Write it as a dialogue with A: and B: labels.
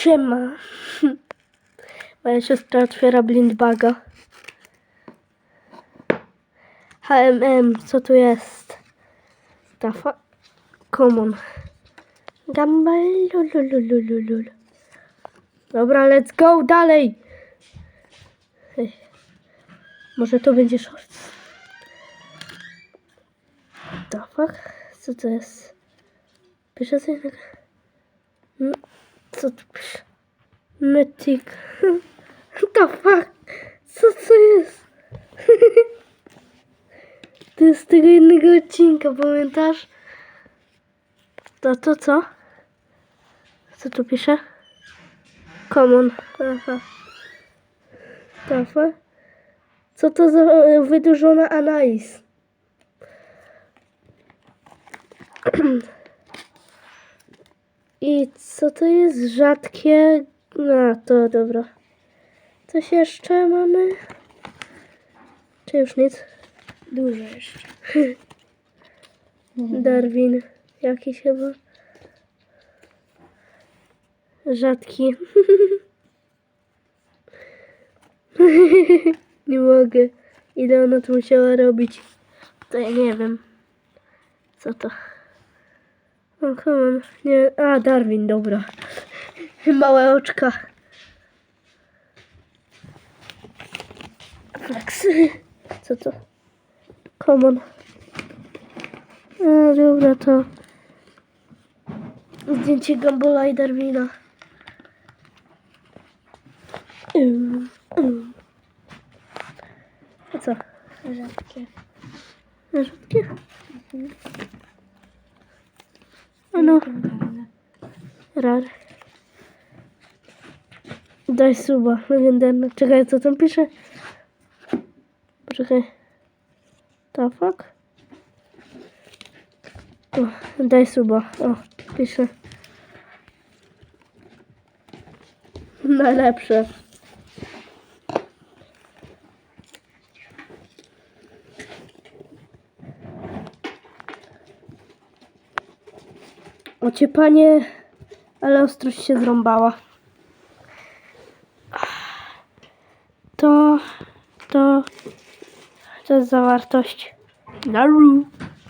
A: Siema. Moja siostra otwiera blindbaga. HMM, co tu jest? Tafa. Common. Lululululul. Dobra, let's go dalej. Ej. Może to będzie shorts. The fuck? Co to jest? Pisze coś. M- Co tu pisze? Mythic. The fuck? Co to jest? To jest tego jednego odcinka, pamiętasz? To to co? Co tu pisze? Common. Aha. Fuck? Co to za wydłużona analiz? I co to jest rzadkie? No, to dobra. Coś jeszcze mamy? Czy już nic?
B: Dużo jeszcze.
A: Darwin. Jakiś chyba. Rzadki. nie mogę. Ile ona to musiała robić? To ja nie wiem. Co to? O, come. Nie. A, Darwin, dobra. Małe oczka. Flex. Co to? Come on. A, dobra, to zdjęcie Gambola i Darwina. A co?
B: Rzadkie.
A: Rzadkie? A no, rar. Daj suba, legendarny. Czekaj, co tam pisze? Poczekaj. Ta fuck? O, daj suba. O, pisze. Najlepsze. Ociepanie, ale ostrość się zrąbała. To, to, to jest zawartość. Naru.